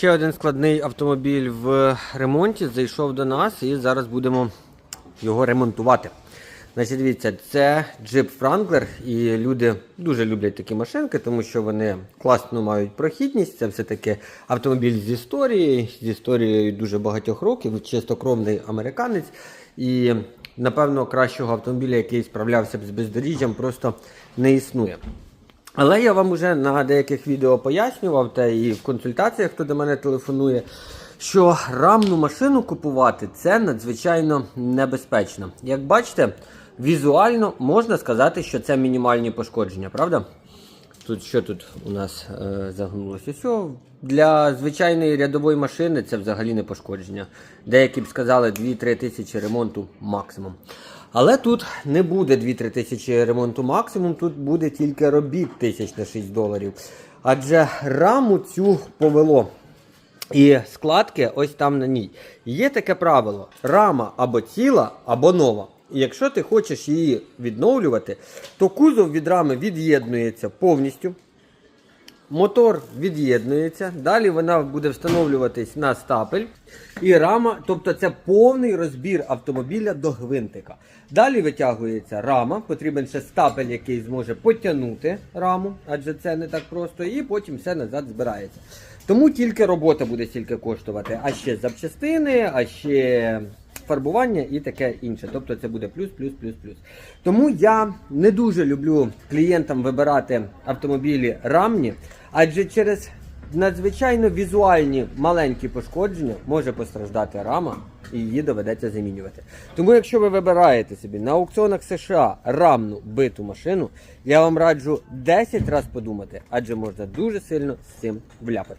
Ще один складний автомобіль в ремонті зайшов до нас і зараз будемо його ремонтувати. Значить, дивіться, це Jeep Wrangler, і люди дуже люблять такі машинки, тому що вони класно мають прохідність. Це все-таки автомобіль з історією, з історією дуже багатьох років, чистокровний американець. І, напевно, кращого автомобіля, який справлявся б з бездоріжжям, просто не існує. Але я вам вже на деяких відео пояснював, та і в консультаціях, хто до мене телефонує, що рамну машину купувати це надзвичайно небезпечно. Як бачите, візуально можна сказати, що це мінімальні пошкодження, правда? Тут що тут у нас е, загнулося? Все, для звичайної рядової машини це взагалі не пошкодження. Деякі б сказали 2-3 тисячі ремонту максимум. Але тут не буде 2-3 тисячі ремонту максимум, тут буде тільки робіт тисяч на 6 доларів. Адже раму цю повело. І складки ось там на ній. Є таке правило: рама або ціла, або нова. І якщо ти хочеш її відновлювати, то кузов від рами від'єднується повністю. Мотор від'єднується, далі вона буде встановлюватись на стапель. І рама, тобто це повний розбір автомобіля до гвинтика. Далі витягується рама, потрібен ще стапель, який зможе потягнути раму, адже це не так просто, і потім все назад збирається. Тому тільки робота буде стільки коштувати, а ще запчастини, а ще фарбування і таке інше. Тобто це буде плюс, плюс, плюс, плюс. Тому я не дуже люблю клієнтам вибирати автомобілі рамні, адже через надзвичайно візуальні маленькі пошкодження може постраждати рама і її доведеться замінювати. Тому, якщо ви вибираєте собі на аукціонах США рамну биту машину, я вам раджу 10 разів подумати, адже можна дуже сильно з цим вляпати.